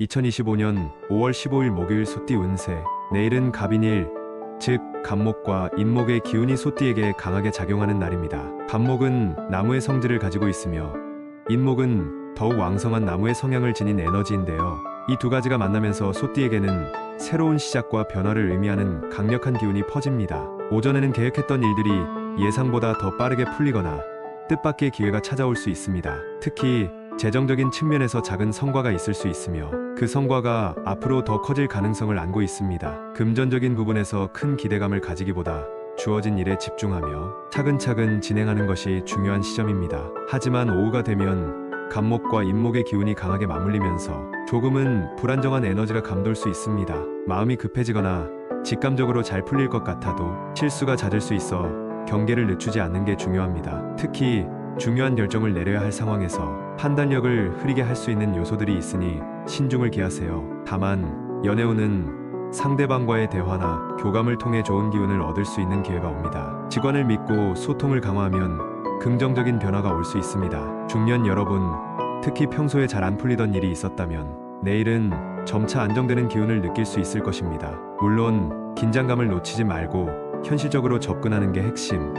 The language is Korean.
2025년 5월 15일 목요일 소띠 운세. 내일은 갑인일, 즉 갑목과 인목의 기운이 소띠에게 강하게 작용하는 날입니다. 갑목은 나무의 성질을 가지고 있으며 인목은 더욱 왕성한 나무의 성향을 지닌 에너지인데요. 이 두 가지가 만나면서 소띠에게는 새로운 시작과 변화를 의미하는 강력한 기운이 퍼집니다. 오전에는 계획했던 일들이 예상보다 더 빠르게 풀리거나 뜻밖의 기회가 찾아올 수 있습니다. 특히 재정적인 측면에서 작은 성과가 있을 수 있으며 그 성과가 앞으로 더 커질 가능성을 안고 있습니다. 금전적인 부분에서 큰 기대감을 가지기보다 주어진 일에 집중하며 차근차근 진행하는 것이 중요한 시점입니다. 하지만 오후가 되면 갑목과 인목의 기운이 강하게 맞물리면서 조금은 불안정한 에너지가 감돌 수 있습니다. 마음이 급해지거나 직감적으로 잘 풀릴 것 같아도 실수가 잦을 수 있어 경계를 늦추지 않는 게 중요합니다. 특히 중요한 결정을 내려야 할 상황에서 판단력을 흐리게 할 수 있는 요소들이 있으니 신중을 기하세요. 다만 연애운은 상대방과의 대화나 교감을 통해 좋은 기운을 얻을 수 있는 기회가 옵니다. 직관을 믿고 소통을 강화하면 긍정적인 변화가 올 수 있습니다. 중년 여러분, 특히 평소에 잘 안 풀리던 일이 있었다면 내일은 점차 안정되는 기운을 느낄 수 있을 것입니다. 물론 긴장감을 놓치지 말고 현실적으로 접근하는 게 핵심.